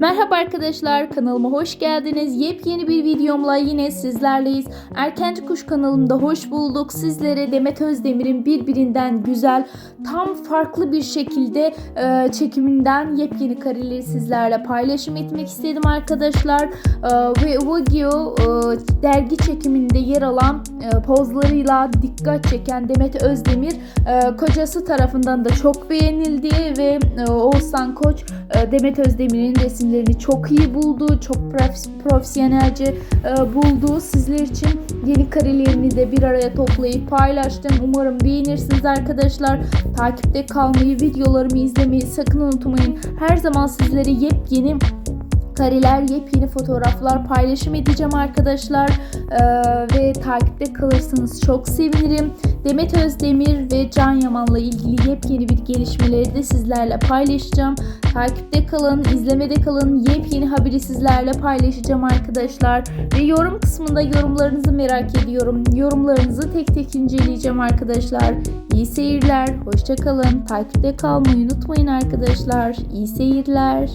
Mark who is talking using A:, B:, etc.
A: Merhaba arkadaşlar kanalıma hoş geldiniz. Yepyeni bir videomla yine sizlerleyiz. Erkenci Kuş kanalımda hoş bulduk. Sizlere Demet Özdemir'in birbirinden güzel, tam farklı bir şekilde e, çekiminden yepyeni kareleri sizlerle paylaşım etmek istedim arkadaşlar. E, ve Vogue e, dergi çekiminde yer alan e, pozlarıyla dikkat çeken Demet Özdemir e, kocası tarafından da çok beğenildi ve e, Oğuzhan Koç e, Demet Özdemir'in resimlerini çok iyi buldu. Çok prof- profesyonelce e, buldu. Sizler için yeni karelerini de bir araya toplayıp paylaştım. Umarım beğenirsiniz arkadaşlar. Takipte kalmayı, videolarımı izlemeyi sakın unutmayın. Her zaman sizlere yepyeni kareler, yepyeni fotoğraflar paylaşım edeceğim arkadaşlar. Ee, ve takipte kalırsanız çok sevinirim. Demet Özdemir ve Can Yaman'la ilgili yepyeni bir gelişmeleri de sizlerle paylaşacağım. Takipte kalın, izlemede kalın. Yepyeni haberi sizlerle paylaşacağım arkadaşlar. Ve yorum kısmında yorumlarınızı merak ediyorum. Yorumlarınızı tek tek inceleyeceğim arkadaşlar. İyi seyirler, hoşça kalın. Takipte kalmayı unutmayın arkadaşlar. İyi seyirler.